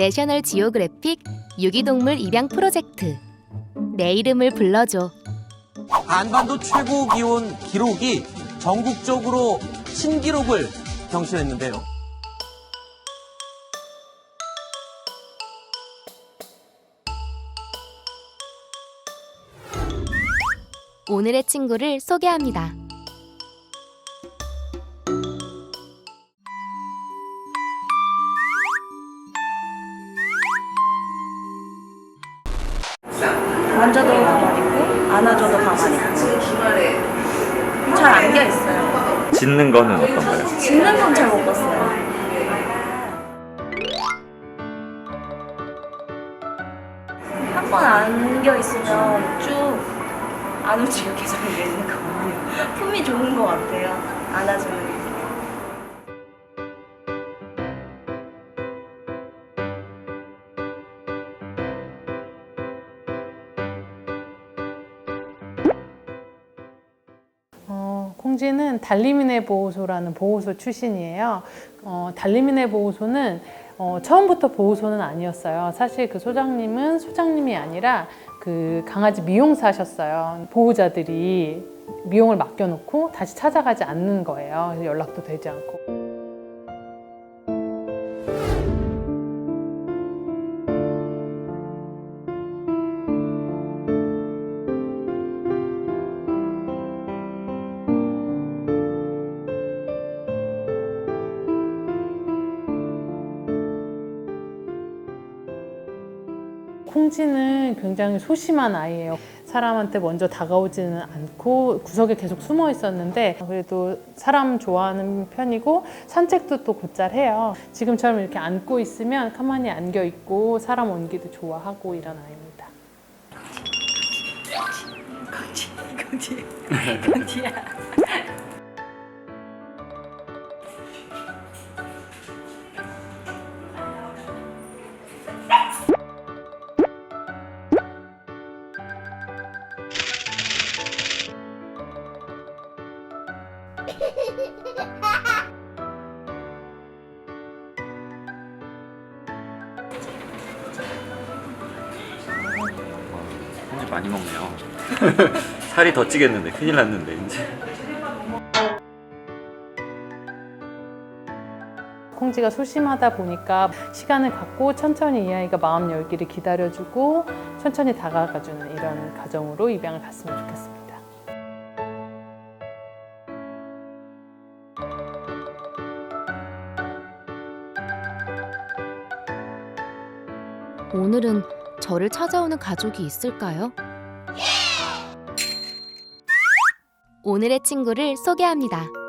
내셔널 지오그래픽 유기동물 입양 프로젝트 내 이름을 불러줘 한반도 최고 기온 기록이 전국적으로 신기록을 경신했는데요. 오늘의 친구를 소개합니다. 짖는 거는 어떤가요? 짖는 건 잘 못 봤어요. 한 번 안겨 있으면 쭉 안 움직여 계속 것 같아요. 품이 좋은 것 같아요. 안아주는 콩쥐는 달리미네 보호소라는 보호소 출신이에요. 어, 달리미네 보호소는 어, 처음부터 보호소는 아니었어요. 사실 그 소장님은 소장님이 아니라 그 강아지 미용사셨어요. 보호자들이 미용을 맡겨놓고 다시 찾아가지 않는 거예요. 연락도 되지 않고. 콩쥐는 굉장히 소심한 아이예요. 사람한테 먼저 다가오지는 않고 구석에 계속 숨어 있었는데 그래도 사람 좋아하는 편이고 산책도 또 곧잘 해요. 지금처럼 이렇게 안고 있으면 가만히 안겨 있고 사람 온기도 좋아하고 이런 아이입니다. 콩쥐 많이 먹네요. 살이 더 찌겠는데 큰일 났는데 이제. 콩쥐가 소심하다 보니까 시간을 갖고 천천히 이 아이가 마음 열기를 기다려주고 천천히 다가가주는 이런 가정으로 입양을 갔으면 좋겠습니다. 오늘은 저를 찾아오는 가족이 있을까요? 오늘의 친구를 소개합니다.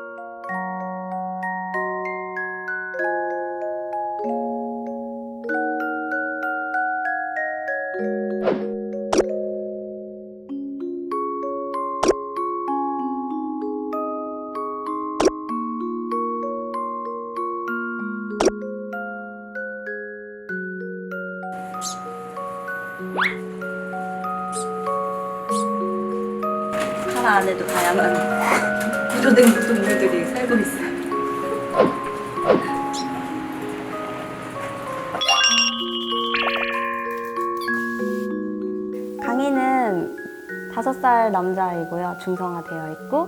안에도 다양한 구조된 동물들이 살고 있어요. 강희는 다섯 살 남자이고요. 중성화되어 있고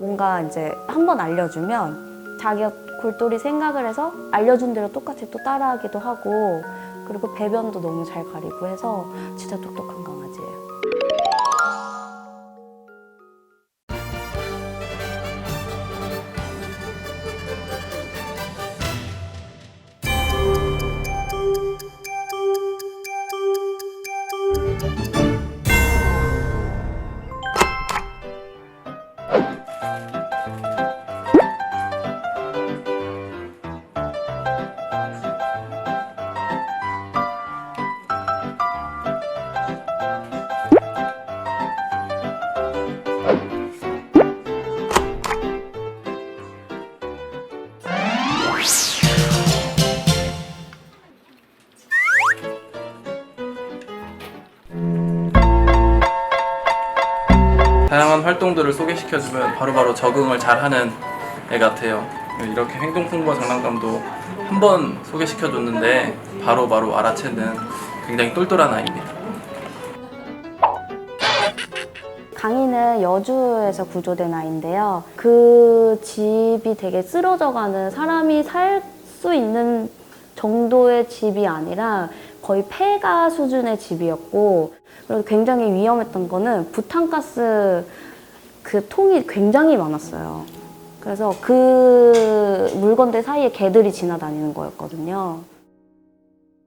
뭔가 이제 한번 알려주면 자기가 골똘히 생각을 해서 알려준 대로 똑같이 또 따라하기도 하고 그리고 배변도 너무 잘 가리고 해서 진짜 똑똑한 강아지 시켜주면 바로바로 적응을 잘하는 애 같아요. 이렇게 행동 풍부와 장난감도 한 번 소개시켜 줬는데 바로 바로 알아채는 굉장히 똘똘한 아이입니다. 강희는 여주에서 구조된 아이인데요. 그 집이 되게 쓰러져가는 사람이 살 수 있는 정도의 집이 아니라 거의 폐가 수준의 집이었고 그리고 굉장히 위험했던 거는 부탄가스 그 통이 굉장히 많았어요. 그래서 그 물건들 사이에 개들이 지나다니는 거였거든요.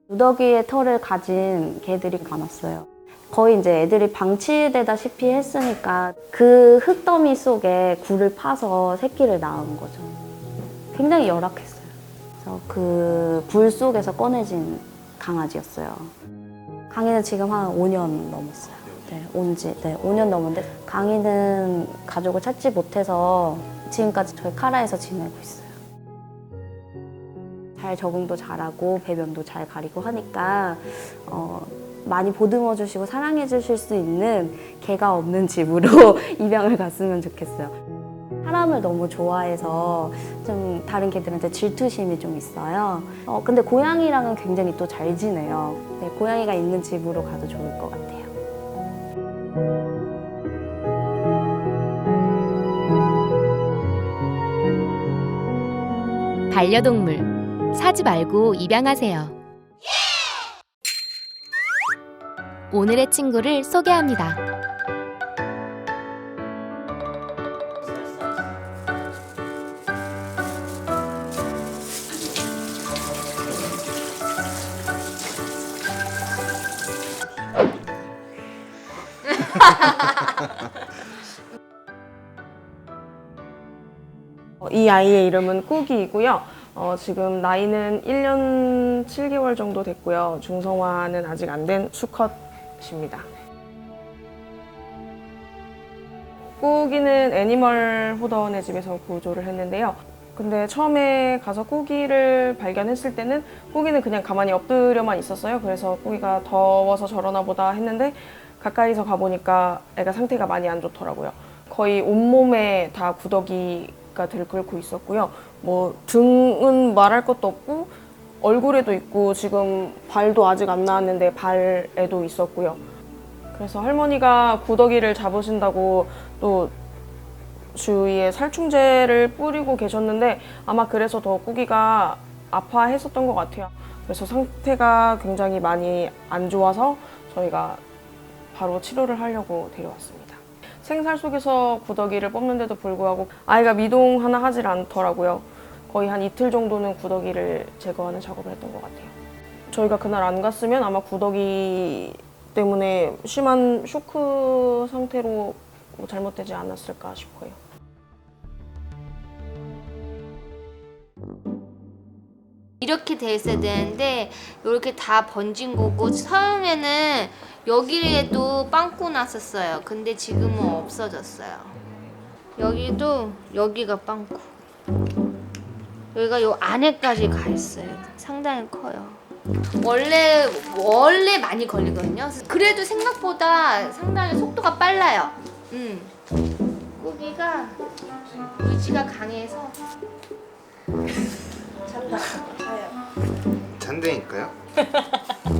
누더기의 털을 가진 개들이 많았어요. 거의 이제 애들이 방치되다시피 했으니까 그 흙더미 속에 굴을 파서 새끼를 낳은 거죠. 굉장히 열악했어요. 그래서 그 굴 속에서 꺼내진 강아지였어요. 강희는 지금 한 5년 넘었어요. 네, 온지 네, 5년 넘었는데 강희는 가족을 찾지 못해서 지금까지 저희 카라에서 지내고 있어요. 잘 적응도 잘하고 배변도 잘 가리고 하니까 어, 많이 보듬어 주시고 사랑해 주실 수 있는 개가 없는 집으로 입양을 갔으면 좋겠어요. 사람을 너무 좋아해서 좀 다른 개들한테 질투심이 좀 있어요. 어, 근데 고양이랑은 굉장히 또 잘 지내요. 네, 고양이가 있는 집으로 가도 좋을 것 같아요. 반려동물 사지 말고 입양하세요. 오늘의 친구를 소개합니다. 이 아이의 이름은 꾸기이고요. 어, 지금 나이는 1년 7개월 정도 됐고요. 중성화는 아직 안 된 수컷입니다. 꾸기는 애니멀 호던의 집에서 구조를 했는데요. 근데 처음에 가서 꾸기를 발견했을 때는 꾸기는 그냥 가만히 엎드려만 있었어요. 그래서 꾸기가 더워서 저러나 보다 했는데 가까이서 가보니까 애가 상태가 많이 안 좋더라고요. 거의 온몸에 다 구더기가 들끓고 있었고요. 뭐 등은 말할 것도 없고 얼굴에도 있고 지금 발도 아직 안 나왔는데 발에도 있었고요. 그래서 할머니가 구더기를 잡으신다고 또 주위에 살충제를 뿌리고 계셨는데 아마 그래서 더 꾸기가 아파했었던 것 같아요. 그래서 상태가 굉장히 많이 안 좋아서 저희가 바로 치료를 하려고 데려왔습니다. 생살 속에서 구더기를 뽑는데도 불구하고 아이가 미동 하나 하질 않더라고요. 거의 한 이틀 정도는 구더기를 제거하는 작업을 했던 것 같아요. 저희가 그날 안 갔으면 아마 구더기 때문에 심한 쇼크 상태로 뭐 잘못되지 않았을까 싶어요. 이렇게 돼 있어야 되는데 이렇게 다 번진 거고 처음에는 여기에도 빵꾸 났었어요. 근데 지금은 없어졌어요. 여기도 여기가 빵꾸. 여기가 요 안에까지 가 있어요. 상당히 커요. 원래 원래 많이 걸리거든요. 그래도 생각보다 상당히 속도가 빨라요. 음. 꾸기가 의지가 강해서 잔대니까요?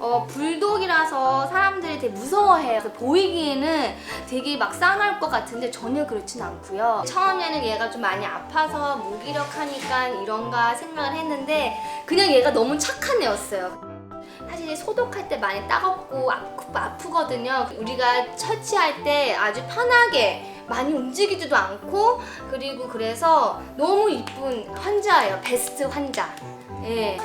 어, 불독이라서 사람들이 되게 무서워해요. 그래서 보이기에는 되게 막 싸날 것 같은데 전혀 그렇진 않고요. 처음에는 얘가 좀 많이 아파서 무기력하니까 이런가 생각을 했는데 그냥 얘가 너무 착한 애였어요. 사실 소독할 때 많이 따갑고 아프, 아프거든요. 우리가 처치할 때 아주 편하게 많이 움직이지도 않고 그리고 그래서 너무 이쁜 환자예요. 베스트 환자. 예.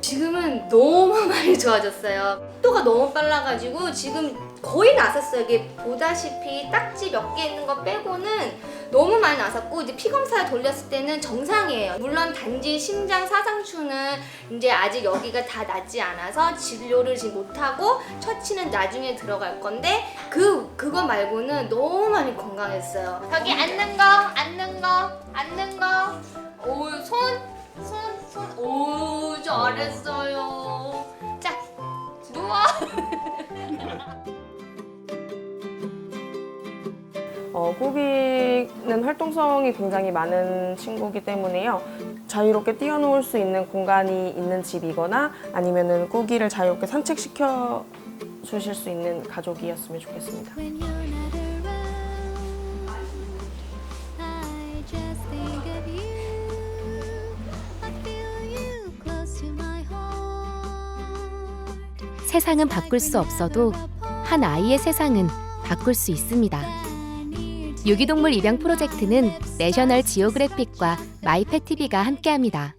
지금은 너무 많이 좋아졌어요. 속도가 너무 빨라가지고 지금 거의 나섰어요. 이게 보다시피 딱지 몇 개 있는 거 빼고는 너무 많이 나섰고 이제 피 검사를 돌렸을 때는 정상이에요. 물론 단지 심장 사상추는 이제 아직 여기가 다 낫지 않아서 진료를 지금 못하고 처치는 나중에 들어갈 건데 그 그거 말고는 너무 많이 건강했어요. 여기 앉는 거, 앉는 거, 앉는 거. 오, 손, 손, 손. 오, 잘했어요. 어, 꾸기는 활동성이 굉장히 많은 친구이기 때문에요. 자유롭게 뛰어놀 수 있는 공간이 있는 집이거나 아니면은 꾸기를 자유롭게 산책시켜 주실 수 있는 가족이었으면 좋겠습니다. 세상은 바꿀 수 없어도 한 아이의 세상은 바꿀 수 있습니다. 유기동물 입양 프로젝트는 내셔널 지오그래픽과 마이펫TV가 함께합니다.